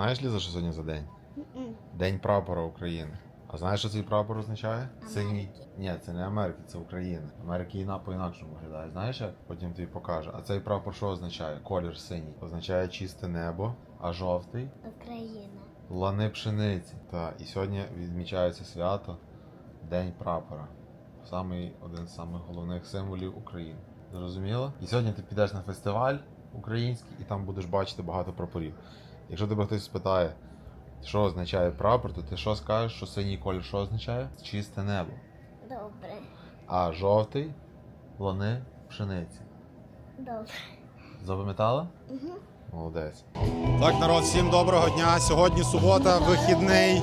знаєш, Ліза, що сьогодні за день? День прапора України. А знаєш, що цей прапор означає? Синій. Ні, це не Америки, це Україна. Америки іна по-інакшому виглядає. Знаєш, як? потім тобі покаже. А цей прапор що означає? Колір синій. Означає чисте небо, а жовтий Україна. лани пшениці. Та, і сьогодні відмічається свято День прапора. Самий один з самих головних символів України. Зрозуміло? І сьогодні ти підеш на фестиваль український і там будеш бачити багато прапорів. Якщо тебе хтось спитає, що означає прапор, то ти що скажеш, що синій колір що означає? Чисте небо. Добре. А жовтий лани пшениці. Добре. Запам'ятала? Молодець. Так, народ, всім доброго дня. Сьогодні субота, вихідний.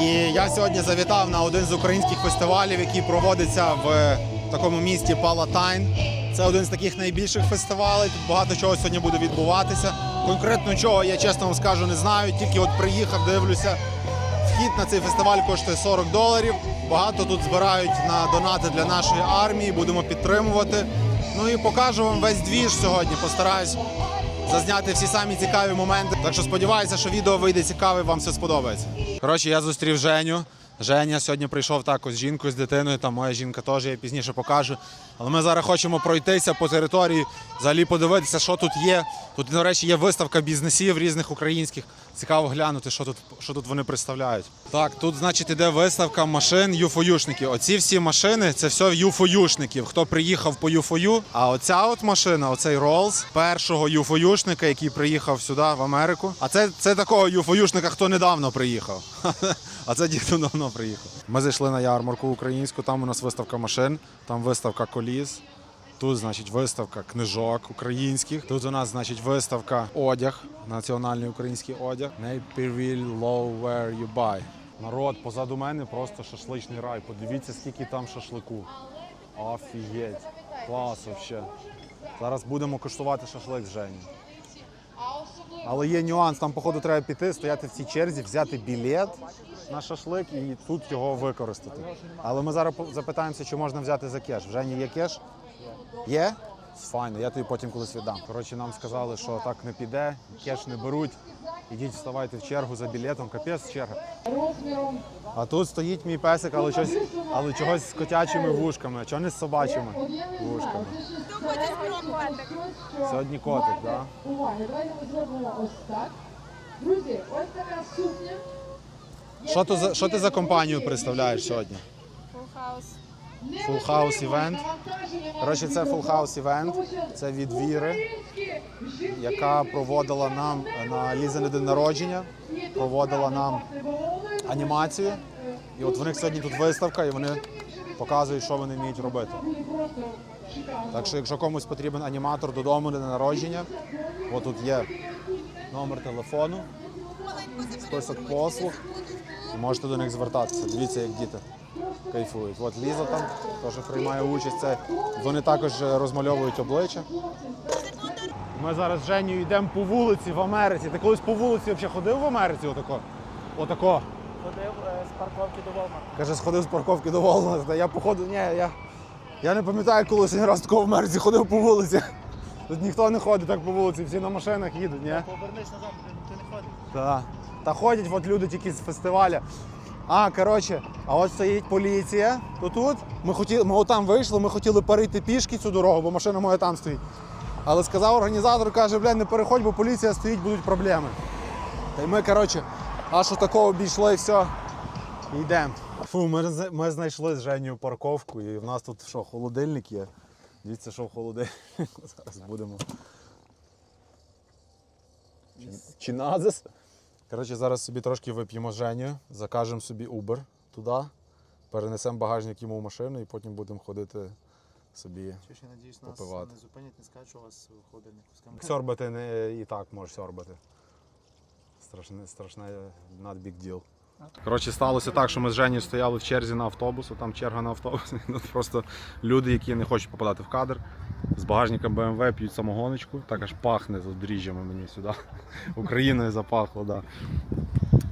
І я сьогодні завітав на один з українських фестивалів, який проводиться в такому місті Палатайн. Це один з таких найбільших фестивалей. Тут багато чого сьогодні буде відбуватися. Конкретно чого я чесно вам скажу, не знаю. Тільки от приїхав, дивлюся. Вхід на цей фестиваль коштує 40 доларів. Багато тут збирають на донати для нашої армії. Будемо підтримувати. Ну і покажу вам весь двіж сьогодні. Постараюсь зазняти всі самі цікаві моменти. Так що сподіваюся, що відео вийде цікаве, вам все сподобається. Коротше, я зустрів Женю. Женя сьогодні прийшов також з жінкою, з дитиною. Там моя жінка теж я пізніше покажу. Але ми зараз хочемо пройтися по території, взагалі подивитися, що тут є. Тут, до речі, є виставка бізнесів різних українських. Цікаво глянути, що тут, що тут вони представляють. Так, тут, значить, іде виставка машин юфоюшників. Оці всі машини це все юфоюшників. Хто приїхав по юфою. А оця от машина, оцей Rolls, першого юфоюшника, який приїхав сюди в Америку. А це, це такого юфоюшника, хто недавно приїхав. А це дійсно давно приїхав. Ми зайшли на ярмарку українську. Там у нас виставка машин, там виставка коліс. Тут, значить, виставка книжок українських. Тут у нас, значить, виставка одяг, національний український одяг. Naperville Low Where You Buy. Народ позаду мене просто шашличний рай. Подивіться, скільки там шашлику. Офігеть. Клас вообще. Зараз будемо куштувати шашлик з Жені. Але є нюанс, там, походу, треба піти, стояти в цій черзі, взяти білет на шашлик і тут його використати. Але ми зараз запитаємося, чи можна взяти за кеш. В Жені є кеш? Є? Файно, я тобі потім колись віддам. Коротше, нам сказали, що так не піде, кеш не беруть. Ідіть, вставайте в чергу за білетом, капець черга. А тут стоїть мій песик, але щось, але чогось з котячими вушками, а чого не з собачими вушками. Хто хоче спробувати? Сьогодні котик, так? Да? Уваги, давайте ми зробимо ось так. Друзі, ось така сукня. Що, то за, що ти за компанію представляєш сьогодні? Full House. Full House Event. Коротше, це Full House Event. Це від Віри, яка проводила нам на Лізине день народження, проводила нам анімацію. І от в них сьогодні тут виставка, і вони показують, що вони вміють робити. Так що, якщо комусь потрібен аніматор додому на народження, от тут є номер телефону, список послуг, і можете до них звертатися. Дивіться, як діти кайфують. От Ліза там теж приймає участь. Це вони також розмальовують обличчя. Ми зараз з Женю йдемо по вулиці в Америці. Ти колись по вулиці взагалі ходив в Америці? Отако? Отако. Ходив е, з парковки до Волмарта. Каже, сходив з парковки до Волмарта. Я походу, ні, я, я не пам'ятаю, коли останній раз такого в Америці ходив по вулиці. Тут ніхто не ходить так по вулиці, всі на машинах їдуть, ні? Повернись назад, ти не ходиш. Так. Та ходять от люди тільки з фестиваля. А, коротше, а от стоїть поліція. То тут ми хотіли, ми отам вийшли, ми хотіли перейти пішки цю дорогу, бо машина моя там стоїть. Але сказав організатор, каже, блядь, не переходь, бо поліція стоїть, будуть проблеми. Та й ми, коротше, аж отакого обійшли і все. Йдемо. Фу, ми, ми знайшли з Женю парковку, і в нас тут що, холодильник є. Дивіться, що в холодильнику. Зараз будемо. Чи назис? Коротше, зараз собі трошки вип'ємо Женю, закажемо собі Uber туди, перенесемо багажник йому в машину і потім будемо ходити собі. Чи ще надіюсь, нас Попивати. не зупинять, не скажуть, що у вас в холодильнику з. Сьорбати не і так можеш сьорбати. Страшне, страшне not big deal. Коротше, сталося так, що ми з Женєю стояли в черзі на автобус, там черга на автобус. Тут просто люди, які не хочуть попадати в кадр, з багажника BMW п'ють самогоночку, так аж пахне за дріжджами мені сюди. Україною запахло, да.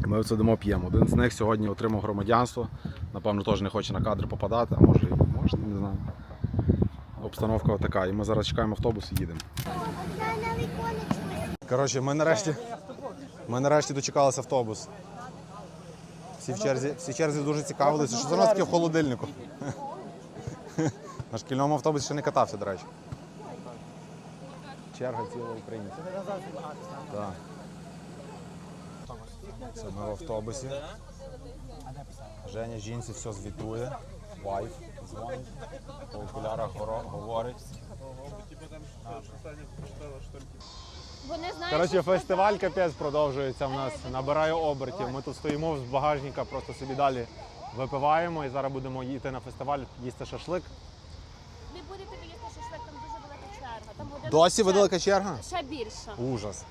Ми сидимо п'ємо. Один з них сьогодні отримав громадянство. Напевно, теж не хоче на кадр попадати, а може, і може, не знаю. Обстановка така. І ми зараз чекаємо автобус і їдемо. Коротше, ми нарешті. Ми нарешті дочекалися автобус. Всі в черзі, всі черзі дуже цікавилися, що за нас таке в холодильнику. На шкільному автобусі ще не катався, до речі. Черга ціла українця. Так. Це ми в автобусі. Женя жінці все звітує. Вайф дзвонить. По окулярах говорить. Вони знають, Коротше, фестиваль капець продовжується в нас. Набирає обертів. Ми тут стоїмо з багажника, просто собі далі випиваємо і зараз будемо йти на фестиваль, їсти шашлик. Будете їсти шашлик, там дуже велика черга. Там година Досі ще- велика черга? Ще більше. Ужас.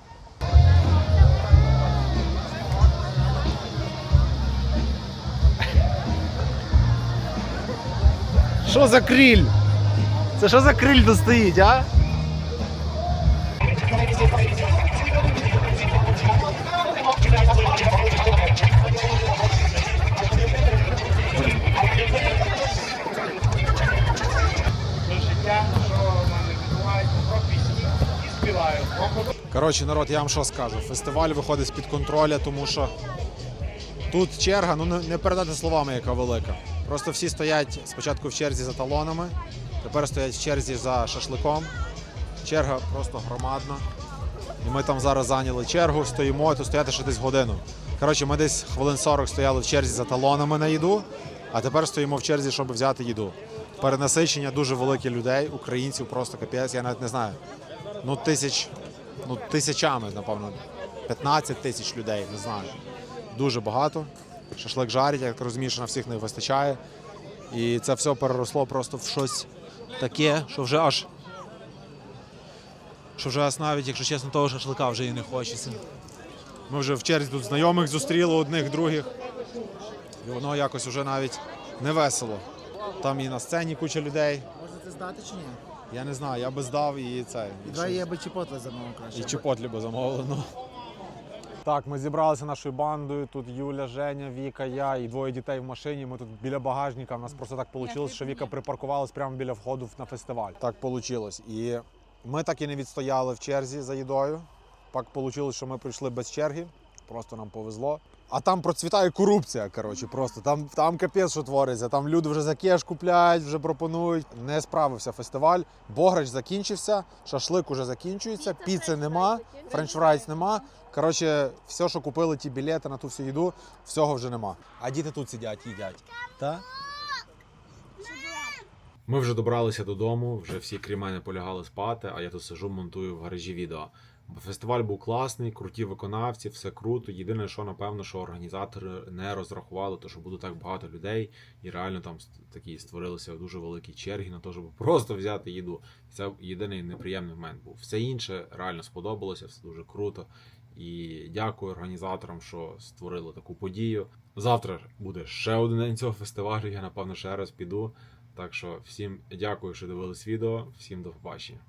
Що за криль? Це що за криль тут стоїть, а? Коротше, народ, я вам що скажу. Фестиваль виходить з-під контроля, тому що тут черга, ну не передати словами, яка велика. Просто всі стоять спочатку в черзі за талонами, тепер стоять в черзі за шашликом. Черга просто громадна. І ми там зараз зайняли чергу, стоїмо, тут стояти ще десь годину. Коротше, ми десь хвилин 40 стояли в черзі за талонами на їду, а тепер стоїмо в черзі, щоб взяти їду. Перенасичення дуже велике людей, українців просто капець, я навіть не знаю. Ну, тисяч, ну, тисячами, напевно, 15 тисяч людей, не знаю. Дуже багато. Шашлик жарять, як ти розумієш, що на всіх не вистачає. І це все переросло просто в щось таке, що вже аж. Що вже навіть, якщо чесно, того шашлика вже і не хочеться. Ми вже в черзі тут знайомих зустріли одних, других. І воно якось вже навіть не весело. Там і на сцені куча людей. Можете здати чи ні? Я не знаю, я би здав і це. Давай я би чіпотли замовив краще. І чіпотлі би замовлено. Так, ми зібралися нашою бандою. Тут Юля, Женя, Віка, я і двоє дітей в машині. Ми тут біля багажника. У нас просто так вийшло, що Віка припаркувалась прямо біля входу на фестиваль. Так вийшло. І ми так і не відстояли в черзі за їдою. Так вийшло, що ми прийшли без черги. Просто нам повезло. А там процвітає корупція. Коротше, просто там, там капець, що твориться. Там люди вже за кеш купляють, вже пропонують. Не справився фестиваль. Бограч закінчився, шашлик уже закінчується, піци нема, фрайс френч-фрайс нема. Коротше, все, що купили ті білети на ту всю їду, всього вже нема. А діти тут сидять, їдять. Та? Ми вже добралися додому, вже всі крім мене полягали спати, а я тут сижу, монтую в гаражі відео. Фестиваль був класний, круті виконавці, все круто. Єдине, що напевно, що організатори не розрахували, то що буде так багато людей, і реально там такі створилися дуже великі черги на те, щоб просто взяти їду. Це єдиний неприємний момент був. Все інше реально сподобалося, все дуже круто. І дякую організаторам, що створили таку подію. Завтра буде ще один день цього фестивалю. Я напевно ще раз піду. Так що всім дякую, що дивились відео. Всім до побачення.